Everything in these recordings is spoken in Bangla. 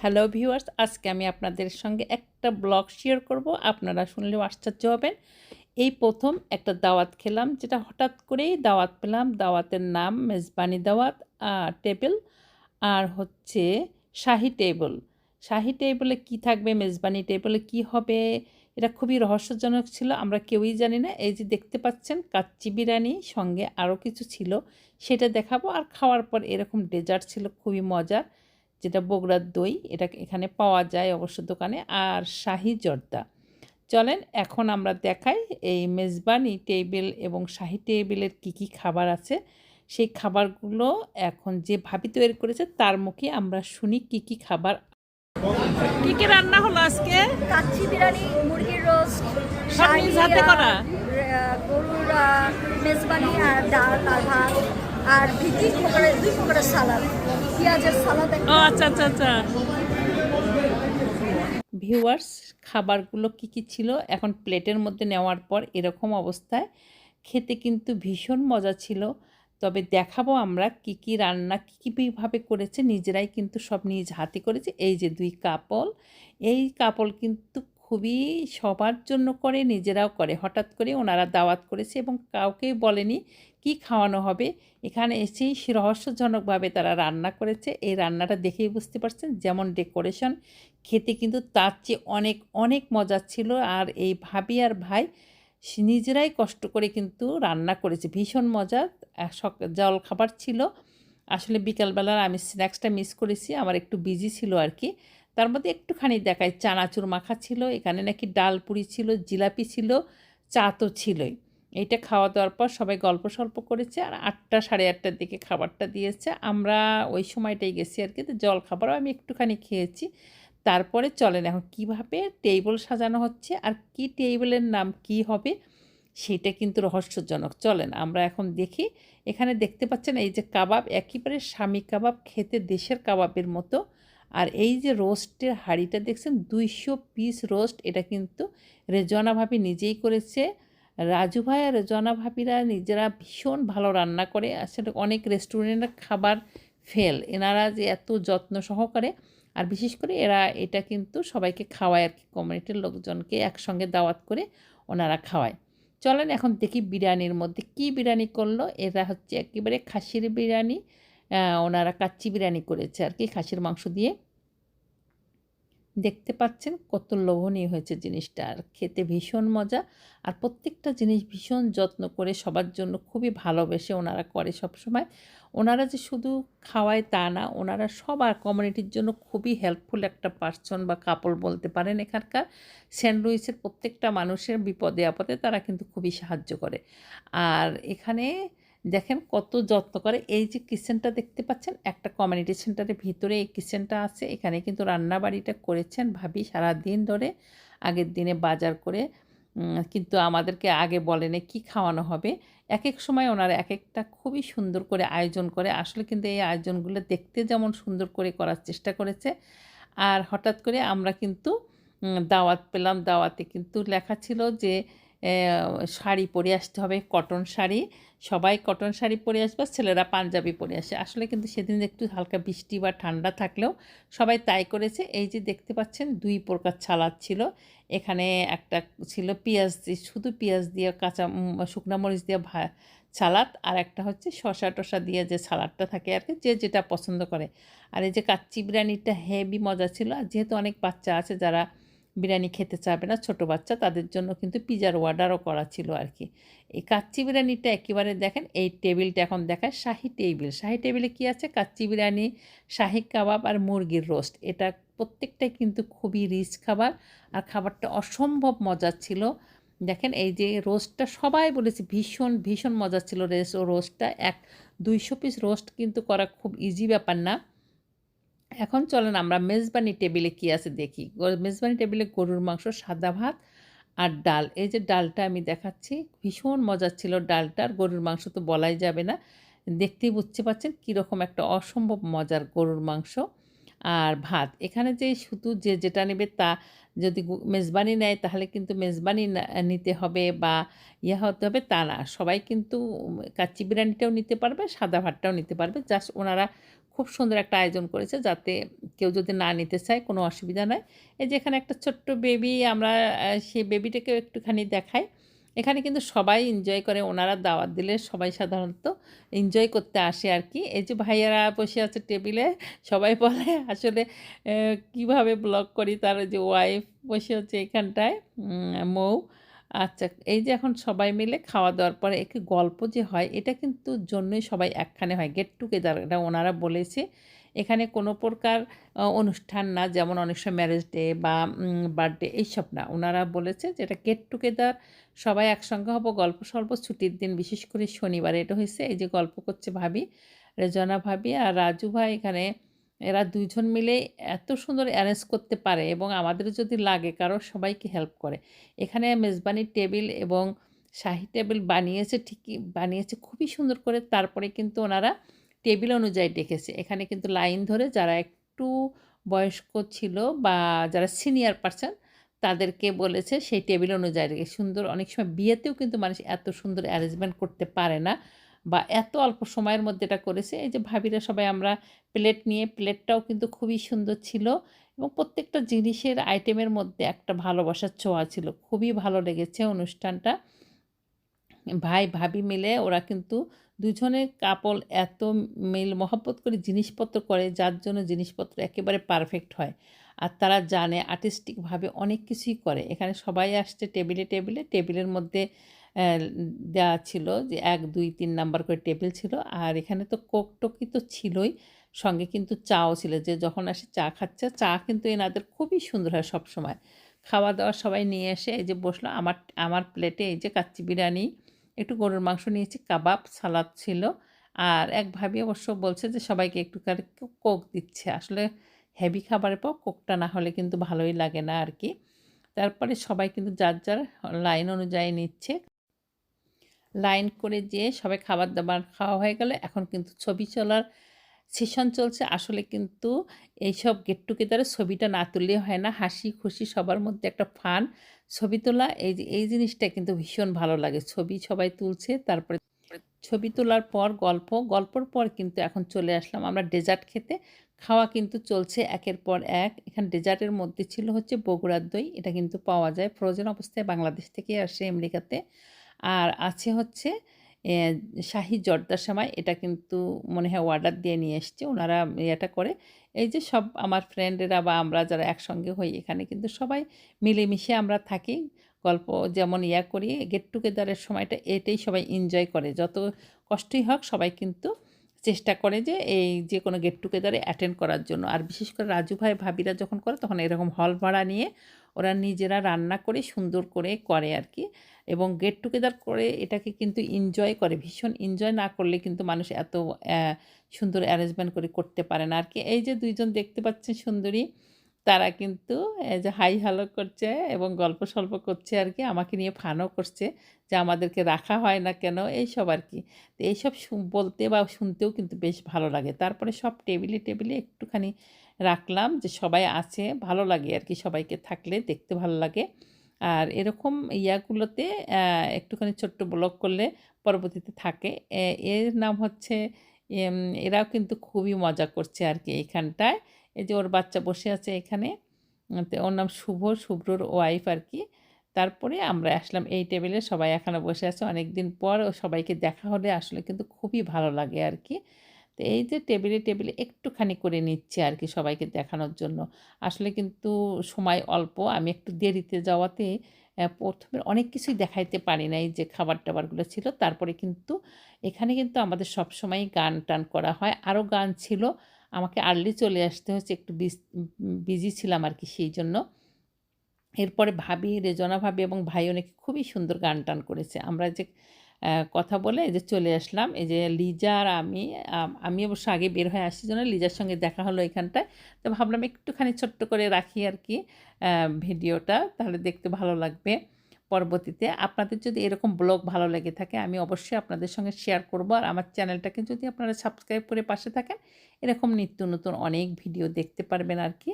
হ্যালো ভিউয়ার্স আজকে আমি আপনাদের সঙ্গে একটা ব্লগ শেয়ার করব। আপনারা শুনলেও আশ্চর্য হবেন। এই প্রথম একটা দাওয়াত খেলাম, যেটা হঠাৎ করেই দাওয়াত পেলাম। দাওয়াতের নাম মেজবানি দাওয়াত টেবিল আর হচ্ছে শাহি টেবিল শাহি টেবিলে কি থাকবে, মেজবানি টেবিলে কি হবে, এটা খুবই রহস্যজনক ছিল, আমরা কেউই জানি না। এই যে দেখতে পাচ্ছেন, কাচ্চি বিরিয়ানি, সঙ্গে আরও কিছু ছিল, সেটা দেখাবো। আর খাওয়ার পর এরকম ডেজার্ট ছিল, খুবই মজার। যেটা বগুড়ার দই এটা এখানে পাওয়া যায় অবশ্য দোকানে আর শাহি জর্দা। চলেন এখন আমরা দেখাই এই মেজবানি টেবিল এবং শাহি টেবিলের কি কি খাবার আছে। সেই খাবারগুলো এখন যে ভাবি তৈরি করেছে তার মুখে আমরা শুনি কি কি খাবার। কি কি রান্না হলো আজকে? কাচ্চি বিরিয়ানি মুরগির রোস্ট নিজ হাতে করা? গরুর মেজবানি আর ডাল আর ভাত আর ভিতি প্রকারের দুই প্রকারের সালাদ। পেঁয়াজের সালাদ আচ্ছা আচ্ছা আচ্ছা। ভিউয়ার্স খাবারগুলো কি কি ছিল? এখন প্লেটের মধ্যে নেওয়ার পর এরকম অবস্থায় খেতে কিন্তু ভীষণ মজা ছিল। তবে দেখাবো আমরা কি কি রান্না, কী কীভাবে করেছে। নিজেরাই কিন্তু সব নিজ হাতে করেছে। এই যে দুই কাপল। এই কাপল কিন্তু খুবই সবার জন্য করে, নিজেরাও করে। হঠাৎ করে ওনারা দাওয়াত করেছে এবং কাউকেই বলেনি কি খাওয়ানো হবে? এখানে এসেই রহস্যজনকভাবে তারা রান্না করেছে। এই রান্নাটা দেখেই বুঝতে পারছেন যেমন ডেকোরেশন। খেতে কিন্তু তার চেয়ে অনেক অনেক মজা ছিল আর এই ভাবি আর ভাই নিজেরাই কষ্ট করে কিন্তু রান্না করেছে। ভীষণ মজা। জল খাবার ছিল। আসলে বিকালবেলার আমি স্ন্যাক্সটা মিস করেছি, আমার একটু বিজি ছিল আর কি। তার মধ্যে একটুখানি দেখায় চানাচুর মাখা ছিল, এখানে নাকি ডাল পুরি ছিল, জিলাপি ছিল, চা তো ছিলই। এইটা খাওয়া দাওয়ার পর সবাই গল্প সল্প করেছে আর আটটা, সাড়ে আটটার দিকে খাবারটা দিয়েছে। আমরা ওই সময়টাই গেছি আর কি জল খাবারও আমি একটুখানি খেয়েছি। তারপরে চলেন এখন কীভাবে টেবিল সাজানো হচ্ছে আর কি টেবিলের নাম কি হবে সেটা কিন্তু রহস্যজনক। চলেন আমরা এখন দেখি। এখানে দেখতে পাচ্ছেন এই যে কাবাব, একেবারে স্বামী কাবাব খেতে দেশের কাবাবের মতো। আর এই যে রোস্টের হাঁড়িটা দেখছেন, দুইশো পিস রোস্ট, এটা কিন্তু রেজওয়ানা ভাবি নিজেই করেছে। রাজু ভাই আর রেজওয়ানা ভাবিরা নিজেরা ভীষণ ভালো রান্না করে আসলে অনেক রেস্টুরেন্টের খাবার ফেল এনারা যে এত যত্ন সহকারে, আর বিশেষ করে এরা এটা কিন্তু সবাইকে খাওয়ায় আর কি কমিউনিটির লোকজনকে একসঙ্গে দাওয়াত করে ওনারা খাওয়ায়। চলেন এখন দেখি বিরিয়ানির মধ্যে কি বিরিয়ানি করল। এরা হচ্ছে একেবারে খাসির বিরিয়ানি ওনারা কাচ্চি বিরিয়ানি করেছে আর কি, খাসির মাংস দিয়ে। দেখতে পাচ্ছেন কত লোভনীয় হয়েছে জিনিসটা। আর খেতে ভীষণ মজা। আর প্রত্যেকটা জিনিস ভীষণ যত্ন করে সবার জন্য খুবই ভালোবেসে ওনারা করে সব সময় ওনারা যে শুধু খাওয়ায় তা না, ওনারা সবার কমিউনিটির জন্য খুবই হেল্পফুল একটা পার্সন বা কাপড় বলতে পারেন এখানকার। সেন্ট লুইসের প্রত্যেকটা মানুষের বিপদে আপদে তারা কিন্তু খুবই সাহায্য করে। আর এখানে দেখেন কত যত্ন করে। এই যে কিচেনটা দেখতে পাচ্ছেন, একটা কমিউনিটি সেন্টারের ভিতরে এই কিচেনটা আছে। এখানে কিন্তু রান্নাবাড়িটা করেছেন ভাবি সারা দিন ধরে। আগের দিনে বাজার করে কিন্তু আমাদেরকে আগে বলেনি কি খাওয়ানো হবে। এক এক সময় ওনারা এক একটা খুবই সুন্দর করে আয়োজন করে। আসলে কিন্তু এই আয়োজনগুলো দেখতে যেমন সুন্দর করে করার চেষ্টা করেছে। আর হঠাৎ করে আমরা কিন্তু দাওয়াত পেলাম। দাওয়াতে কিন্তু লেখা ছিল যে শাড়ি পরে আসতে হবে, কটন শাড়ি। সবাই কটন শাড়ি পরে আসবে, ছেলেরা পাঞ্জাবি পরে আসে। আসলে কিন্তু সেদিন একটু হালকা বৃষ্টি বা ঠান্ডা থাকলেও সবাই তাই করেছে। এই যে দেখতে পাচ্ছেন, দুই প্রকার ছালাদ ছিল। এখানে একটা ছিল পেঁয়াজ দিয়ে, শুধু পেঁয়াজ দিয়ে কাঁচা শুকনো মরিচ দিয়ে ভা সালাদ আর একটা হচ্ছে শসা টসা দিয়ে যে সালাদটা থাকে আর কি, যে যেটা পছন্দ করে। আর এই যে কাচ্চি বিরিয়ানিটা হেভি মজা ছিল। আর যেহেতু অনেক বাচ্চা আছে, যারা বিরিয়ানি খেতে চাবে না, ছোট বাচ্চা, তাদের জন্য কিন্তু পিজার অর্ডারও করা ছিল আর কি। এই কাচ্চি বিরিয়ানিটা একেবারে দেখেন, এই টেবিলটা এখন দেখায় শাহি টেবিল শাহি টেবিলে কি আছে? কাচ্চি বিরিয়ানি, শাহি কাবাব আর মুরগির রোস্ট এটা প্রত্যেকটাই কিন্তু খুবই রিচ খাবার আর খাবারটা অসম্ভব মজার ছিল। দেখেন, এই যে রোস্টটা সবাই বলেছে, ভীষণ ভীষণ মজা ছিল রেস ও রোস্টটা এক দুইশো পিস রোস্ট কিন্তু করা খুব ইজি ব্যাপার না। এখন চলেন আমরা মেজবানি টেবিলে কি আছে দেখি। মেজবানি টেবিলে গরুর মাংস, সাদা ভাত আর ডাল। এই যে ডালটা আমি দেখাচ্ছি, ভীষণ মজার ছিল ডালটা আর গরুর মাংস তো বলাই যাবে না। দেখতেই বুঝতে পারছেন কীরকম একটা অসম্ভব মজার গরুর মাংস আর ভাত। এখানে যে শুধু যে যেটা নেবে তা যদি মেজবানি নেয় তাহলে কিন্তু মেজবানি নিতে হবে বা ইয়ে হতে হবে তা না। সবাই কিন্তু কাচ্চি বিরিয়ানিটাও নিতে পারবে, সাদা ভাতটাও নিতে পারবে। জাস্ট ওনারা খুব সুন্দর একটা আয়োজন করেছে যাতে কেউ যদি না নিতে চায়, কোনো অসুবিধা নাই এই যে এখানে একটা ছোট্ট বেবি আমরা সেই বেবিটাকেও একটুখানি দেখাই। এখানে কিন্তু সবাই এনজয় করে, ওনারা দাওয়াত দিলে সবাই সাধারণত এনজয় করতে আসে আর কি এই যে ভাইয়ারা বসে আছে টেবিলে, সবাই বলে, আসলে কীভাবে ব্লগ করি? তার যে ওয়াইফ বসে হচ্ছে এখানটায় মৌ। আচ্ছা এই যে এখন সবাই মিলে খাওয়া দাওয়ার পরে একটু গল্প যে হয়, এটা কিন্তু জন্যই সবাই একখানে হয়। গেট টুগেদার এটা ওনারা বলেছে। এখানে কোনো প্রকার অনুষ্ঠান না, যেমন অনেক সময় ম্যারেজ ডে বা বার্থডে এইসব না। ওনারা বলেছে যে এটা গেট টুগেদার সবাই একসঙ্গে হব, গল্প স্বল্প ছুটির দিন, বিশেষ করে শনিবার। এটা হয়েছে এই যে গল্প করছে ভাবি, রেজনা ভাবি আর রাজু ভাই এখানে এরা দুইজন মিলে এত সুন্দর অ্যারেঞ্জ করতে পারে এবং আমাদের যদি লাগে, কারও সবাইকে হেল্প করে। এখানে মেজবানি টেবিল এবং শাহি টেবিল বানিয়েছে, ঠিকই বানিয়েছে, খুবই সুন্দর করে। তারপরে কিন্তু ওনারা টেবিল অনুযায়ী ডেকেছে। এখানে কিন্তু লাইন ধরে যারা একটু বয়স্ক ছিল বা যারা সিনিয়র পার্সন তাদেরকে বলেছে সেই টেবিল অনুযায়ী। সুন্দর, অনেক সময় বিয়েতেও কিন্তু মানুষ এত সুন্দর অ্যারেঞ্জমেন্ট করতে পারে না। বা এত অল্প সময়ের মধ্যে এটা করেছে। এই যে ভাবিরা সবাই আমরা প্লেট নিয়ে, প্লেটটাও কিন্তু খুবই সুন্দর ছিল এবং প্রত্যেকটা জিনিসের আইটেমের মধ্যে একটা ভালোবাসার ছোঁয়া ছিল। খুবই ভালো লেগেছে অনুষ্ঠানটা। ভাই, ভাবি মিলে ওরা কিন্তু দুজনের কাপল এত মিল মহব্বত করে জিনিসপত্র করে যার জন্য জিনিসপত্র একেবারে পারফেক্ট হয়। আর তারা জানে আর্টিস্টিকভাবে অনেক কিছুই করে। এখানে সবাই আসছে টেবিলে টেবিলে, টেবিলের মধ্যে দেওয়া ছিল যে এক, দুই, তিন নাম্বার করে টেবিল ছিল। আর এখানে তো কোক টোকি তো ছিলই, সঙ্গে কিন্তু চাও ছিল যে যখন আসে চা খাচ্ছে, চা কিন্তু এনাদের খুবই সুন্দর হয় সব সময় খাওয়া দাওয়া সবাই নিয়ে এসে এই যে বসল, আমার আমার প্লেটে এই যে কাচ্চি বিরিয়ানি, একটু গরুর মাংস নিয়েছি, কাবাব, সালাদ ছিল। আর এক ভাবি অবশ্য বলছে যে সবাইকে একটু কোক দিচ্ছে। আসলে হেভি খাবারের পর কোকটা না হলে কিন্তু ভালোই লাগে না আর কি। তারপরে সবাই কিন্তু যার যার লাইন অনুযায়ী নিচ্ছে। লাইন করে যেয়ে সবাই খাবার দাবার খাওয়া হয়ে গেলে। এখন কিন্তু ছবি তোলার সেশন চলছে। আসলে কিন্তু এইসব গেট টুগেদারে ছবিটা না তুললে হয় না। হাসি খুশি সবার মধ্যে একটা ফান ছবি তোলা। এই যে, এই জিনিসটা কিন্তু ভীষণ ভালো লাগে। ছবি সবাই তুলছে, তারপরে ছবি তোলার পর গল্প। গল্পর পর কিন্তু এখন চলে আসলাম আমরা ডেজার্ট খেতে। খাওয়া কিন্তু চলছে একের পর এক। এখানে ডেজার্টের মধ্যে ছিল হচ্ছে বগুড়ার দই। এটা কিন্তু পাওয়া যায়। ফ্রোজেন অবস্থায় বাংলাদেশ থেকে আসে আমেরিকাতে। আর আছে হচ্ছে শাহি জর্দার সময় এটা কিন্তু মনে হয় অর্ডার দিয়ে নিয়ে এসছে। ওনারা এটা করে। এই যে সব আমার ফ্রেন্ডেরা বা আমরা যারা একসঙ্গে হই এখানে কিন্তু সবাই মিলেমিশে আমরা থাকি। গল্প যেমন ইয়া করি গেট টুগেদারের সময়টা এটাই সবাই এনজয় করে। যত কষ্টই হোক সবাই কিন্তু চেষ্টা করে যে এই যে কোনো গেট টুগেদারে অ্যাটেন্ড করার জন্য। আর বিশেষ করে রাজু ভাই ভাবিরা যখন করে তখন এরকম হল ভাড়া নিয়ে ওরা নিজেরা রান্না করে সুন্দর করে করে আর কি এবং গেট টুগেদার করে এটাকে কিন্তু এনজয় করে। ভীষণ এনজয় না করলে কিন্তু মানুষ এত সুন্দর অ্যারেঞ্জমেন্ট করে করতে পারে না আর কি এই যে দুইজন দেখতে পাচ্ছেন সুন্দরী তারা কিন্তু যে হাই হ্যালো করছে এবং গল্প সল্প করছে আর কি, আমাকে নিয়ে ফানও করছে যে আমাদেরকে রাখা হয় না কেন, এইসব আর কি। তো এইসব বলতে বা শুনতেও কিন্তু বেশ ভালো লাগে। তারপরে সব টেবিলে টেবিলে একটুখানি রাখলাম যে সবাই আছে, ভালো লাগে আর কি সবাইকে থাকলে, দেখতে ভালো লাগে। আর এরকম ইয়াগুলোতে একটুখানি ছোট্ট ব্লগ করলে পরবর্তীতে থাকে। এর নাম হচ্ছে এরাও কিন্তু খুবই মজা করছে আর কি এখানটায় এই যে ওর বাচ্চা বসে আছে এখানে। ওর নাম শুভ, শুভ্রর ওয়াইফ আর কি। তারপরে আমরা আসলাম এই টেবিলে সবাই এখানে বসে আছে। অনেক দিন পর ও সবাইকে দেখা হলে আসলে কিন্তু খুবই ভালো লাগে আর কি। তো, এই যে টেবিলে টেবিলে একটুখানি করে নিচ্ছে আর কি সবাইকে দেখানোর জন্য। আসলে কিন্তু সময় অল্প। আমি একটু দেরিতে যাওয়াতে প্রথমে অনেক কিছুই দেখাইতে পারি নাই যে খাবার টাবারগুলো ছিল। তারপরে কিন্তু এখানে কিন্তু আমাদের সবসময় গান টান করা হয়। আরও গান ছিল। আমাকে আর্লি চলে আসতে হচ্ছে একটু বিজি ছিলাম আর কি সেই জন্য। এরপরে ভাবি, রেজনা ভাবি এবং ভাই অনেকে খুবই সুন্দর গান টান করেছে। আমরা যে কথা বলে এই যে চলে আসলাম। এই যে লিজা আর আমি আমি অবশ্য আগে বের হয়ে আসছি জন্য লিজার সঙ্গে দেখা হলো এখানটায়। তো ভাবলাম একটুখানি ছোট্ট করে রাখি আর কি ভিডিওটা, তাহলে দেখতে ভালো লাগবে পরবর্তীতে। আপনাদের যদি এরকম ব্লগ ভালো লেগে থাকে, আমি অবশ্যই আপনাদের সঙ্গে শেয়ার করব। আর আমার চ্যানেলটাকে যদি আপনারা সাবস্ক্রাইব করে পাশে থাকেন, এরকম নিত্য নতুন অনেক ভিডিও দেখতে পারবেন আর কি।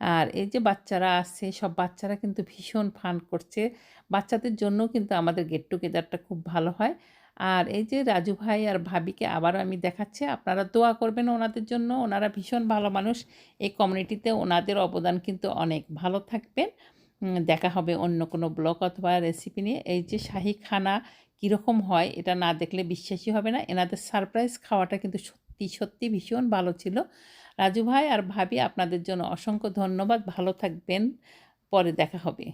আর এই যে বাচ্চারা আছে, সব বাচ্চারা কিন্তু ভীষণ ফান করছে। বাচ্চাদের জন্য কিন্তু আমাদের গেট টুগেদারটা খুব ভালো হয়। আর এই যে রাজু ভাই আর ভাবিকে আবারও আমি দেখাচ্ছি। আপনারা দোয়া করবেন ওনাদের জন্য। ওনারা ভীষণ ভালো মানুষ। এই কমিউনিটিতে ওনাদের অবদান কিন্তু অনেক। ভালো থাকবেন। দেখা হবে অন্য কোনো ব্লগ অথবা রেসিপি নিয়ে। এই যে শাহি খানা কীরকম হয়, এটা না দেখলে বিশ্বাসই হবে না। এনাদের সারপ্রাইজ খাওয়াটা কিন্তু সত্যি সত্যি ভীষণ ভালো ছিল। রাজু ভাই আর ভাবি আপনাদের জন্য অসংখ্য ধন্যবাদ। ভালো থাকবেন। পরে দেখা হবে।